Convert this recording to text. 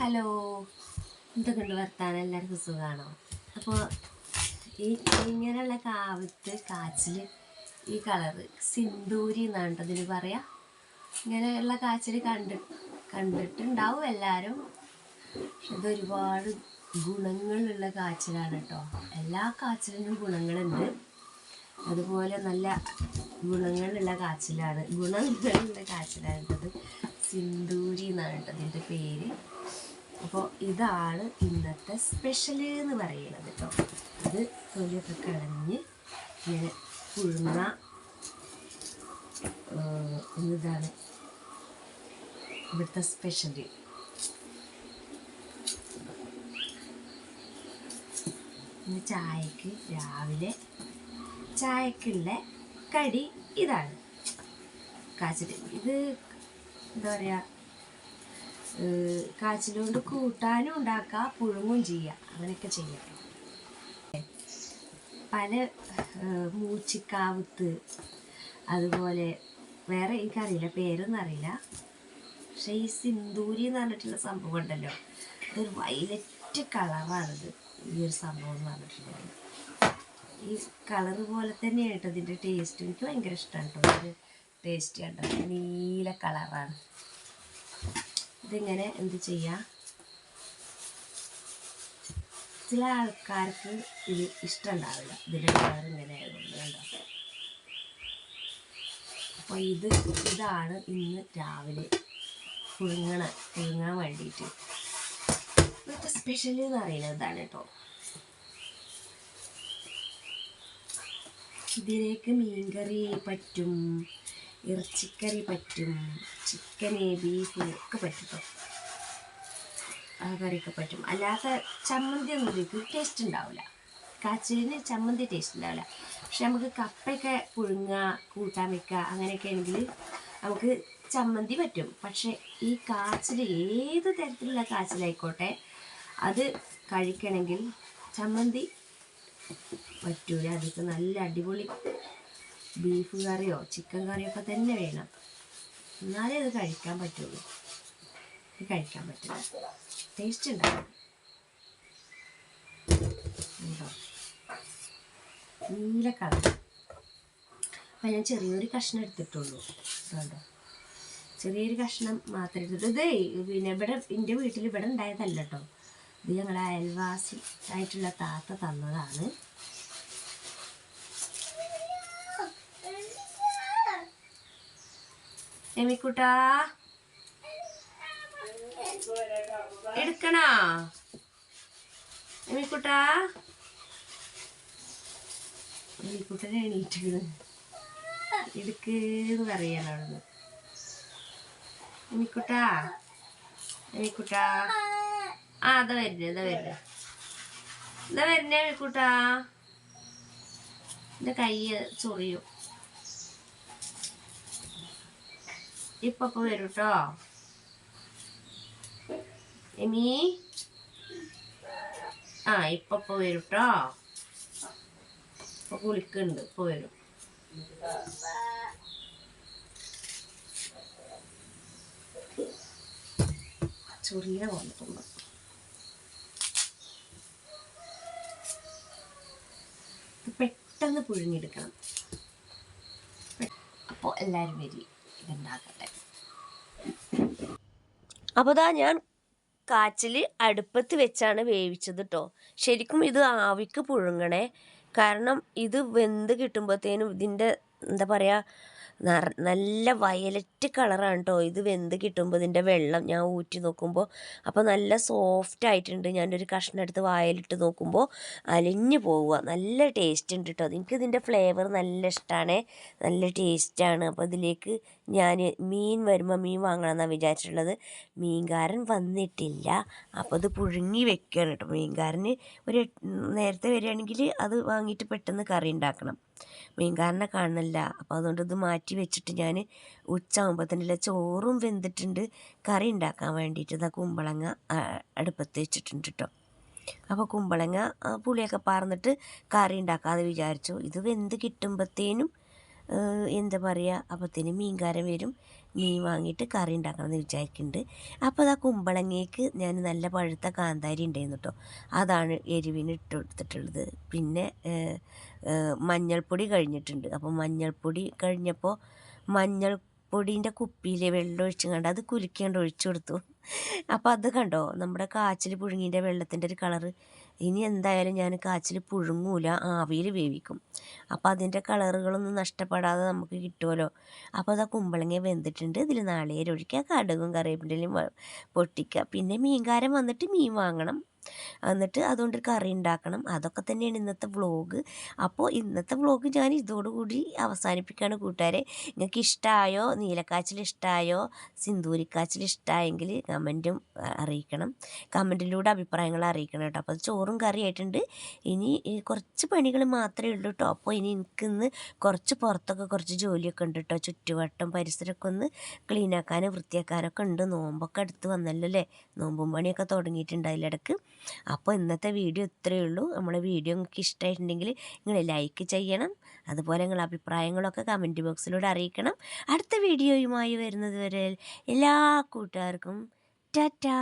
Hello. എന്തൊക്കെയുണ്ട് വർത്താനം? എല്ലാവർക്കും സുഖമാണോ അപ്പോൾ ഈ ഇങ്ങനെയുള്ള കാവത്ത് കാച്ചിൽ ഈ കളറ് സിന്ദൂരി എന്നാണ് അതിന് പറയാം. ഇങ്ങനെയുള്ള കാച്ചിൽ കണ്ട് കണ്ടിട്ടുണ്ടാവും എല്ലാവരും. പക്ഷെ ഇതൊരുപാട് ഗുണങ്ങളുള്ള കാച്ചിലാണ് കേട്ടോ. എല്ലാ കാച്ചിലിനും ഗുണങ്ങളുണ്ട്. അതുപോലെ നല്ല ഗുണങ്ങളുള്ള കാച്ചിലാണ്. ഗുണങ്ങളുള്ള കാച്ചിലാണ് സിന്ദൂരി എന്നാണ് കേട്ടോ അതിന്റെ പേര്. അപ്പോൾ ഇതാണ് ഇന്നത്തെ സ്പെഷ്യൽ എന്ന് പറയുന്നത് കേട്ടോ ഇത് തൊലിയൊക്കെ കളഞ്ഞ് ഇങ്ങനെ പുഴുന്ന ഇതാണ് ഇവിടുത്തെ സ്പെഷ്യൽ ഇന്ന് ചായക്ക് രാവിലെ ചായക്കുള്ള കടി ഇതാണ്. കാച്ചിൽ ഇത് എന്താ പറയുക കാച്ചിൽ കൊണ്ട് കൂട്ടാനും ഉണ്ടാക്കാം പുഴുങ്ങും ചെയ്യാം. അങ്ങനെയൊക്കെ ചെയ്യാം. പല മൂച്ചിക്കാവത്ത് അതുപോലെ വേറെ എനിക്കറിയില്ല പേരൊന്നും അറിയില്ല. പക്ഷെ ഈ സിന്ദൂരി എന്ന് പറഞ്ഞിട്ടുള്ള സംഭവം ഉണ്ടല്ലോ ഇതൊരു വയലറ്റ് കളറാണിത്. ഈ ഒരു സംഭവം എന്ന് പറഞ്ഞിട്ടുണ്ടെങ്കിൽ ഈ കളറ് പോലെ തന്നെയാണ് കേട്ടോ ഇതിന്റെ ടേസ്റ്റ് എനിക്ക് ഭയങ്കര ഇഷ്ടമാണ് കേട്ടോ. ഇതിന്റെ ടേസ്റ്റ് കണ്ടോ? നീല കളറാണ്. ഇതിങ്ങനെ എന്ത് ചെയ്യാം? ചില ആൾക്കാർക്ക് ഇത് ഇഷ്ടമുണ്ടാവില്ല ഇതിന്റെ കളർ ഇങ്ങനെ ആയതുകൊണ്ട് കണ്ടോ? ഇത് ഇതാണ് ഇന്ന് രാവിലെ പുഴുങ്ങണ പുഴുങ്ങാൻ വേണ്ടിയിട്ട് ഇപ്പോഴത്തെ സ്പെഷ്യൽ എന്ന് പറയുന്നത് ഇതാണ് കേട്ടോ ഇതിലേക്ക് മീൻകറി പറ്റും. ഇറച്ചിക്കറി പറ്റും? ചിക്കന് ബീഫ് ഒക്കെ പറ്റും. ആ കറിയൊക്കെ പറ്റും. അല്ലാത്ത ചമ്മന്തി ഒന്നും ഇതിലേക്ക് ടേസ്റ്റ് ഉണ്ടാവില്ല കാച്ചിലിന് ചമ്മന്തി ടേസ്റ്റ് ഉണ്ടാവില്ല. പക്ഷെ നമുക്ക് കപ്പയൊക്കെ പുഴുങ്ങ കൂട്ടാൻ വെക്കുക അങ്ങനെയൊക്കെ ആണെങ്കിൽ നമുക്ക് ചമ്മന്തി പറ്റും. പക്ഷെ ഈ കാച്ചിൽ ഏത് തരത്തിലുള്ള കാച്ചിലായിക്കോട്ടെ അത് കഴിക്കണമെങ്കിൽ ചമ്മന്തി പറ്റൂല. അതൊക്കെ നല്ല അടിപൊളി ബീഫ് കറിയോ ചിക്കൻ കറിയോ ഒക്കെ തന്നെ വേണം. എന്നാലേ അത് കഴിക്കാൻ പറ്റുള്ളൂ. ഇത് കഴിക്കാൻ പറ്റില്ല. ടേസ്റ്റ് ഉണ്ടാവും. ഉണ്ടോ? നീല കളർ. അപ്പം ഞാൻ ചെറിയൊരു കഷ്ണം എടുത്തിട്ടുള്ളൂ. കണ്ടോ ചെറിയൊരു കഷ്ണം മാത്രം എടുത്തിട്ട് ഇതേ പിന്നെ ഇവിടെ എന്റെ വീട്ടിൽ ഇവിടെ ഉണ്ടായതല്ല കേട്ടോ. ഇത് ഞങ്ങളെ അയൽവാസി ആയിട്ടുള്ള താത്ത തന്നതാണ്. എമിക്കുട്ടാ. എടുക്കണോ. എമിക്കുട്ടാ. എമിക്കുട്ടനെ എണീറ്റിക്കണ്. എടുക്കെന്ന് പറയാണ് അവിടുന്ന്. എമിക്കുട്ടാ. എമിക്കുട്ടാ. ആ അതാ വരുന്നത് ഇതാ വരുന്നേ. എന്താ വരുന്നേ എമിക്കുട്ടാ. എന്റെ കൈ ചൊറിയും. ഇപ്പൊ വരും കേട്ടോ എമി ആ ഇപ്പൊ വരും കേട്ടോ ഇപ്പൊ കുളിക്കുന്നുണ്ട് ഇപ്പൊ വരും ചൊറിയ വന്നിട്ടുണ്ട് പെട്ടെന്ന് പുഴുങ്ങിയെടുക്കണം അപ്പോൾ എല്ലാവരും വരി. ഇതുണ്ടാക്കട്ടെ അപ്പോൾ ഞാൻ കാച്ചിൽ അടുപ്പത്ത് വെച്ചാണ് വേവിച്ചത് കേട്ടോ ശരിക്കും ഇത് ആവിക്ക് പുഴുങ്ങണേ. കാരണം ഇത് വെന്ത് കിട്ടുമ്പോഴത്തേനും ഇതിന്റെ എന്താ പറയുക നല്ല വയലറ്റ് കളറാണ് കേട്ടോ ഇത് വെന്ത് കിട്ടുമ്പോൾ ഇതിന്റെ വെള്ളം ഞാൻ ഊറ്റി നോക്കുമ്പോൾ അപ്പോൾ നല്ല സോഫ്റ്റ് ആയിട്ടുണ്ട്. ഞാനൊരു കഷ്ണം എടുത്ത് വായലിട്ട് നോക്കുമ്പോൾ അലിഞ്ഞു പോവുക. നല്ല ടേസ്റ്റ് ഉണ്ട് കേട്ടോ എനിക്ക് ഇതിന്റെ ഫ്ലേവർ നല്ല ഇഷ്ടമാണ് നല്ല ടേസ്റ്റാണ് അപ്പോൾ ഇതിലേക്ക് ഞാൻ മീൻ വരുമ്പോൾ മീൻ വാങ്ങണമെന്നാണ് വിചാരിച്ചിട്ടുള്ളത്. മീൻകാരൻ വന്നിട്ടില്ല. അപ്പോൾ ഇത് പുഴുങ്ങി വെക്കുകയാണ് കേട്ടോ മീൻകാരന് ഒരു നേരത്തെ വരികയാണെങ്കിൽ അത് വാങ്ങിയിട്ട് പെട്ടെന്ന് കറി ഉണ്ടാക്കണം. മീൻകാരനെ കാണുന്നില്ല. അപ്പോൾ അതുകൊണ്ട് ഇത് മാറ്റി വെച്ചിട്ട് ഞാൻ ഉച്ച ഇല്ല ചോറും വെന്തിട്ടുണ്ട് കറി ഉണ്ടാക്കാൻ വേണ്ടിയിട്ട് ഇതാ കുമ്പളങ്ങ അടുപ്പത്ത് വെച്ചിട്ടുണ്ട് കേട്ടോ അപ്പോൾ കുമ്പളങ്ങ പുളിയൊക്കെ പാർന്നിട്ട് കറി ഉണ്ടാക്കാതെ വിചാരിച്ചു. ഇത് വെന്ത് കിട്ടുമ്പോഴത്തേനും എന്താ പറയുക അപ്പത്തിന് മീൻകാരൻ വരും മീൻ വാങ്ങിയിട്ട് കറി ഉണ്ടാക്കണം എന്ന് വിചാരിക്കുന്നുണ്ട്. അപ്പോൾ അതാ കുമ്പളങ്ങയ്ക്ക് ഞാൻ നല്ല പഴുത്ത കാന്താരി ഉണ്ടായിരുന്നു കേട്ടോ അതാണ് എരിവിന് ഇട്ട് കൊടുത്തിട്ടുള്ളത്. പിന്നെ മഞ്ഞൾപ്പൊടി കഴിഞ്ഞിട്ടുണ്ട്. അപ്പോൾ മഞ്ഞൾപ്പൊടി കഴിഞ്ഞപ്പോൾ മഞ്ഞൾപ്പൊടീന്റെ കുപ്പിയിൽ വെള്ളം ഒഴിച്ച് കണ്ട് അത് കുലുക്കിയാണ്ട് ഒഴിച്ചു കൊടുത്തു. അപ്പോൾ അത് കണ്ടോ? നമ്മുടെ കാച്ചിൽ പുഴുങ്ങിന്റെ വെള്ളത്തിന്റെ ഒരു കളറ്. ഇനി എന്തായാലും ഞാൻ കാച്ചിൽ പുഴുങ്ങൂല ആവിയിൽ വേവിക്കും. അപ്പോൾ അതിന്റെ കളറുകളൊന്നും നഷ്ടപ്പെടാതെ നമുക്ക് കിട്ടുമല്ലോ അപ്പോൾ അത് ആ കുമ്പളങ്ങ വെന്തിട്ടുണ്ട്. ഇതിൽ നാളികേരം ഒഴിക്കുക കടുകും കറിവേപ്പിന്റെലും പൊട്ടിക്കുക. പിന്നെ മീൻകാരൻ വന്നിട്ട് മീൻ വാങ്ങണം. എന്നിട്ട് അതുകൊണ്ട് കറി ഉണ്ടാക്കണം. അതൊക്കെ തന്നെയാണ് ഇന്നത്തെ വ്ളോഗ് അപ്പോൾ ഇന്നത്തെ വ്ളോഗ് ഞാൻ ഇതോടുകൂടി അവസാനിപ്പിക്കുകയാണ് കൂട്ടുകാരെ. നിങ്ങൾക്ക് ഇഷ്ടമായോ നീലക്കാച്ചിൽ ഇഷ്ടമായോ സിന്ദൂരിക്കാച്ചിൽ ഇഷ്ടമായെങ്കിൽ കമന്റും അറിയിക്കണം. കമന്റിലൂടെ അഭിപ്രായങ്ങൾ അറിയിക്കണം കേട്ടോ. അപ്പോൾ ചോറും കറിയായിട്ടുണ്ട് ഇനി കുറച്ച് പണികൾ മാത്രമേ ഉള്ളൂ കേട്ടോ. അപ്പോൾ ഇനി എനിക്കിന്ന് കുറച്ച് പുറത്തൊക്കെ കുറച്ച് ജോലിയൊക്കെ ഉണ്ട് കേട്ടോ. ചുറ്റുവട്ടം പരിസരമൊക്കെ ഒന്ന് ക്ലീനാക്കാനും വൃത്തിയാക്കാനൊക്കെ ഉണ്ട്. നോമ്പൊക്കെ അടുത്ത് വന്നല്ലോ അല്ലേ? നോമ്പും പണിയൊക്കെ തുടങ്ങിയിട്ടുണ്ട് അതിലിടക്ക് അപ്പോൾ ഇന്നത്തെ വീഡിയോ ഇത്രയേ ഉള്ളൂ. നമ്മുടെ വീഡിയോ നിങ്ങൾക്ക് ഇഷ്ടമായിട്ടുണ്ടെങ്കിൽ നിങ്ങൾ ലൈക്ക് ചെയ്യണം. അതുപോലെ നിങ്ങളുടെ അഭിപ്രായങ്ങളൊക്കെ കമന്റ് ബോക്സിലൂടെ അറിയിക്കണം. അടുത്ത വീഡിയോയുമായി വരുന്നത് വരെ എല്ലാ കൂട്ടുകാർക്കും ടാറ്റാ.